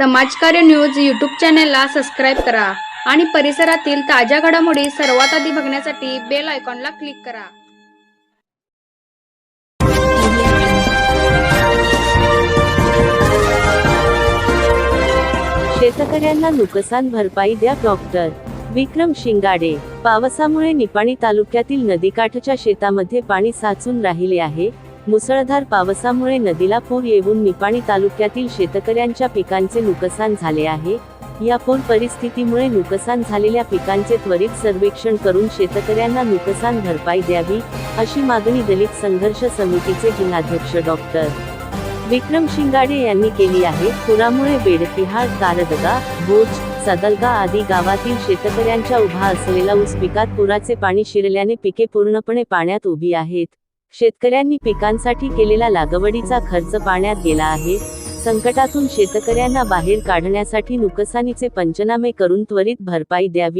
समाजकार्य news YouTube चॅनेलला subscribe करा आणि परिसरातील ताज्या घडामोडी सर्वात आधी बघण्यासाठी बेल आयकॉनला क्लिक करा. शेतकऱ्यांना नुकसान भरपाई द्या डॉक्टर. विक्रम शिंगाडे. पावसामुळे निपाणी तालुक्यातील नदीकाठच्या शेतामध्ये पाणी साचून राहिले आहे. मुसळधार पावसामुळे नदीला पूर येऊन निपाणी तालुक्यातील शेतकऱ्यांच्या पिकांचे नुकसान झाले आहे. या पूर परिस्थितीमुळे नुकसान झालेल्या पिकांचे त्वरित सर्वेक्षण करून शेतकऱ्यांना नुकसान भरपाई द्यावी अशी मागणी दलित संघर्ष समितीचे जिल्हाध्यक्ष डॉक्टर विक्रम शिंगाडे यांनी केली आहे. पुरामुळे बेडकिहाळ कारदगा भोज सदलगा आदी गावातील शेतकऱ्यांच्या उभा असलेला ऊस पिकात पुराचे पाणी शिरल्याने पिके पूर्णपणे पाण्यात उभी आहेत. शेतकऱ्यांनी पिकांसाठी केलेला लागवडीचा खर्च पाण्यात गेला आहे. संकटातून शेतकऱ्यांना बाहेर काढण्यासाठी नुकसानीचे पंचनामे करून त्वरित भरपाई द्यावी.